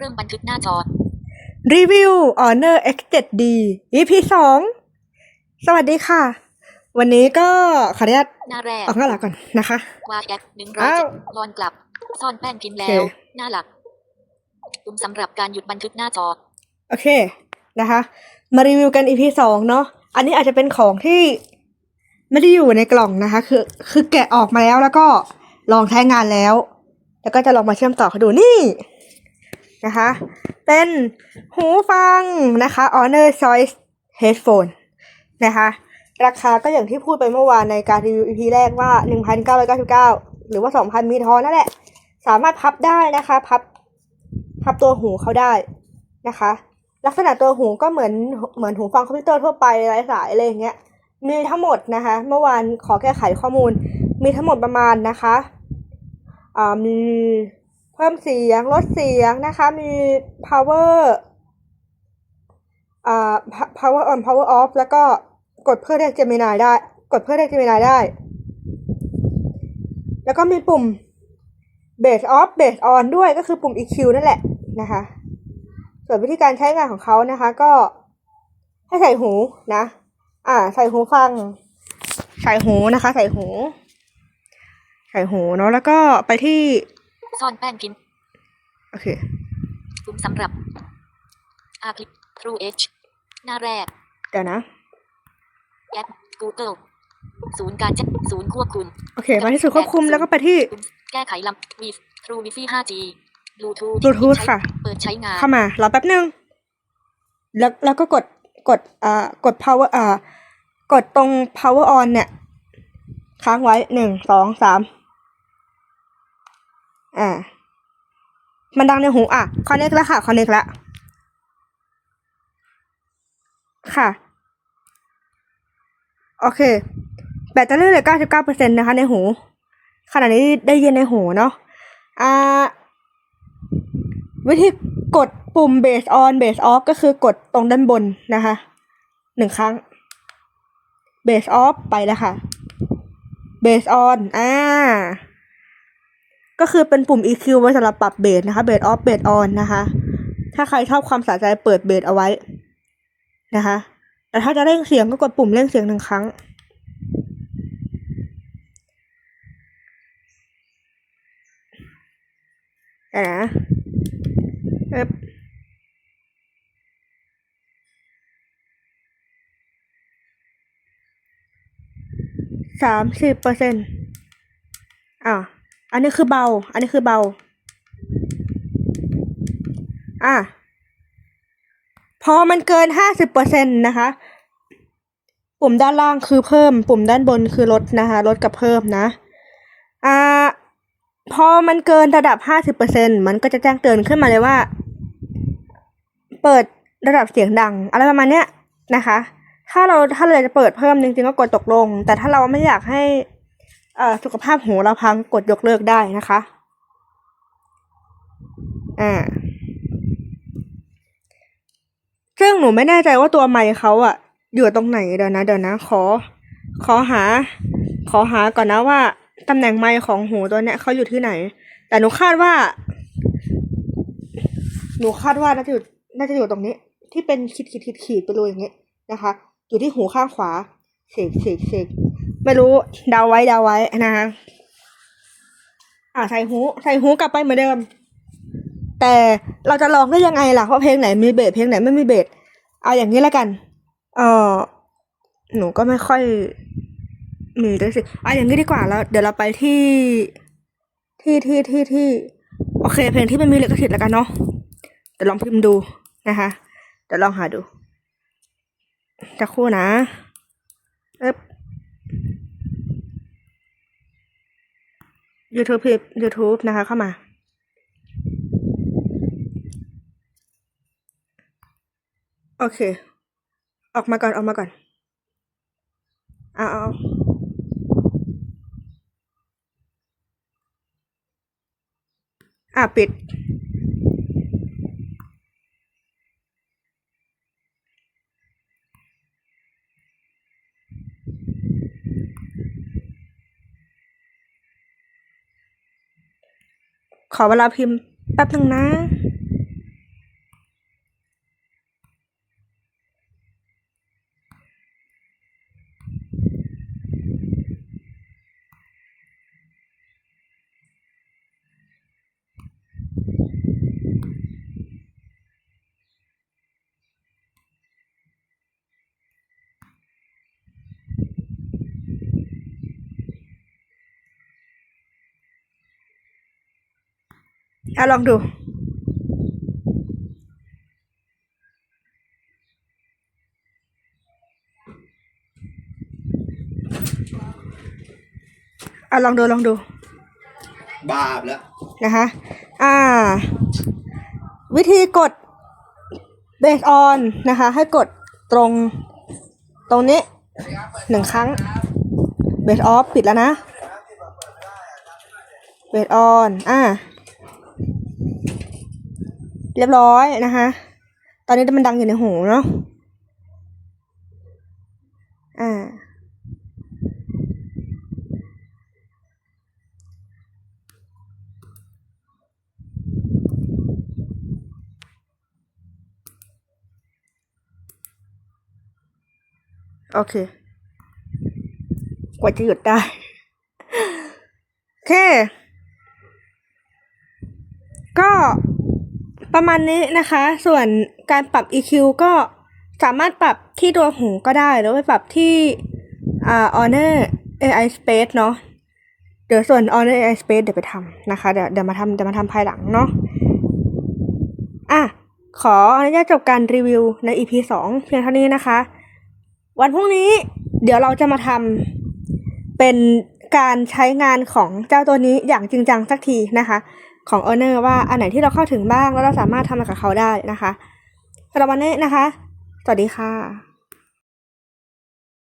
เริ่มบันทึกหน้าจอรีวิว Honor X7D EP สองสวัสดีค่ะ วันนี้ก็ขออนุญาตหน้าแรกออกหน้าหลักก่อนนะคะวาดแอปหนึ่งร้อยอ้าวเจ็ดย้อนกลับ ซ่อนแป้นพิมพ์แล้โอวเคหน้าหลักปุ่มสำหรับการหยุดบันทึกหน้าจอ โอเคนะคะ มารีวิวกัน EP สองเนาะอันนี้อาจจะเป็นของที่ไม่ได้อยู่ในกล่องนะคะ คือ คือแกะออกมาแล้วแล้วก็ลองใช้งานแล้ว แล้วก็จะลองมาเชื่อมต่อให้ดูนี่ นะคะ เป็นหูฟังนะคะ Honor Choice Headphone นะคะ ราคาก็อย่างที่พูดไปเมื่อวานในการรีวิว EP แรกว่า 1,999 หรือว่า 2,000 มีทอนนั่นแหละ สามารถพับได้นะคะ พับ พับตัวหูเขาได้นะคะ ลักษณะตัวหูก็เหมือน เหมือนหูฟังคอมพิวเตอร์ทั่วไปไร้สายอะไรอย่างเงี้ย มีทั้งหมดนะคะ เมื่อวานขอแก้ไขข้อมูล มีทั้งหมดประมาณนะคะอ่ามี พิ่มเสียงลดเสียงนะคะ มี power อ่า power on power off แล้วก็กดเพื่อเรียก Gemini ได้ กดเพื่อเรียก Gemini ได้ แล้วก็มีปุ่ม base off base on ด้วยก็คือปุ่ม EQ นั่นแหละนะคะ ส่วนวิธีการใช้งานของเขานะคะ ก็ให้ใส่หูนะ อ่า ใส่หูฟัง ใส่หูนะคะ ใส่หู ใส่หูเนาะแล้วก็ไปที่ ซ่อนแป้นพิมพ์โอเคปุ่มสำหรับอาคลิป True Edge หน้าแรกเดี๋ยวนะแอป Google ศูนย์การแจ้งศูนย์ควบคุม โอเค มาที่สุดควบคุมแล้วก็ไปที่ปุ่มแก้ไขลำ Wi True Wi-Fi 5G Bluetooth Bluetooth ค่ะ เปิดใช้งาน เข้ามา รอแป๊บนึง แล้วแล้วก็กด กด อ่า กด power อ่า กดตรง power on เนี่ย ค้างไว้หนึ่ง สอง สาม อ่ามันดังในหูอะ connect แล้วค่ะ connect แล้วค่ะ โอเค แบตเตอรี่เหลือเก้าสิบเก้าเปอร์เซ็นต์นะคะ ในหู ขณะนี้ได้ยินในหูเนาะอ่าวิธีกดปุ่ม base on base off ก็คือกดตรงด้านบนนะคะหนึ่งครั้ง base off ไปแล้วค่ะ base on อ่า ก็คือเป็นปุ่ม EQ ไว้สำหรับปรับเบสนะคะ base off base on นะคะ ถ้าใครชอบความสะใจเปิดเบสเอาไว้นะคะ แต่ถ้าจะเร่งเสียงก็กดปุ่มเร่งเสียงหนึ่งครั้งเดี๋ยวนะเอ๊บสามสิบเปอร์เซ็นต์อ่า อันนี้คือเบา อันนี้คือเบา อะ พอมันเกินห้าสิบเปอร์เซ็นต์นะคะ ปุ่มด้านล่างคือเพิ่ม ปุ่มด้านบนคือลดนะคะ ลดกับเพิ่มนะ อ่า พอมันเกินระดับห้าสิบเปอร์เซ็นมันก็จะแจ้งเตือนขึ้นมาเลยว่า เปิดระดับเสียงดัง อะไรประมาณเนี้ยนะคะ ถ้าเราถ้าเราจะเปิดเพิ่มจริงๆก็กดตกลง แต่ถ้าเราไม่อยากให้ สุขภาพหูเราพังกดยกเลิกได้นะคะ อ่า ซึ่งหนูไม่แน่ใจว่าตัวไมค์เขาอะอยู่ตรงไหนเดี๋ยวนะเดี๋ยวนะ ขอ ขอหา ขอหาก่อนนะว่าตำแหน่งไมค์ของหูตัวเนี้ยเขาอยู่ที่ไหน แต่หนูคาดว่า หนูคาดว่าน่าจะอยู่น่าจะอยู่ตรงนี้ ที่เป็นขีดขีดขีดขีดไปเลยอย่างเงี้ยนะคะ อยู่ที่หูข้างขวาเสกเสกเสก ไม่รู้เดาไว้เดาไว้นะคะอ่าใส่หูใส่หูกลับไปเหมือนเดิม แต่เราจะลองได้ยังไงล่ะว่าเพลงไหนมีเบสเพลงไหนไม่มีเบสเอาอย่างนี้แล้วกัน เออหนูก็ไม่ค่อย มีด้วยสิเอะอย่างนี้ดีกว่าแล้ว เดี๋ยวเราไปที่ ที่ที่ที่ที่โอเค เพลงที่มันมีเลขสิทธิ์แล้วกันเนาะเดี๋ยวลองพิมพ์ดูนะคะเดี๋ยวลองหาดูจะคู่นะเอ๊บ YouTube พิมพ์ YouTube นะคะเข้ามาโอเค ออกมาก่อน ออกมาก่อน เอาเอาอะ ปิด ขอเวลาพิมพ์แป๊บหนึ่งนะ อะลองดูอะลองดูลองดู บาปแล้ว นะคะ อ่า วิธีกด base on นะคะ ให้กดตรงตรงนี้หนึ่งครั้ง base off ปิดแล้วนะ base on อ่า เรียบร้อยนะคะ ตอนนี้มันดังอยู่ในหูเนาะ อ่า โอเค กว่าจะหยุดได้ โอเค ก็ ประมาณนี้นะคะ ส่วนการปรับ EQ ก็สามารถปรับที่ตัวหูก็ได้ หรือไปปรับที่อ่า Honor AI Space เนาะเดี๋ยวส่วน Honor AI Space เดี๋ยวไปทำนะคะ เดี๋ยวเดี๋ยวมาทำเดี๋ยวมาทำภายหลังเนาะอะขออนุญาตจบการรีวิวใน EP สองเพียงเท่านี้นะคะ วันพรุ่งนี้เดี๋ยวเราจะมาทำเป็นการใช้งานของเจ้าตัวนี้อย่างจริงจังสักทีนะคะ ของ Honor ว่าอันไหนที่เราเข้าถึงบ้าง แล้วเราสามารถทำอะไรกับเขาได้นะคะสำหรับวันนี้นะคะ สวัสดีค่ะ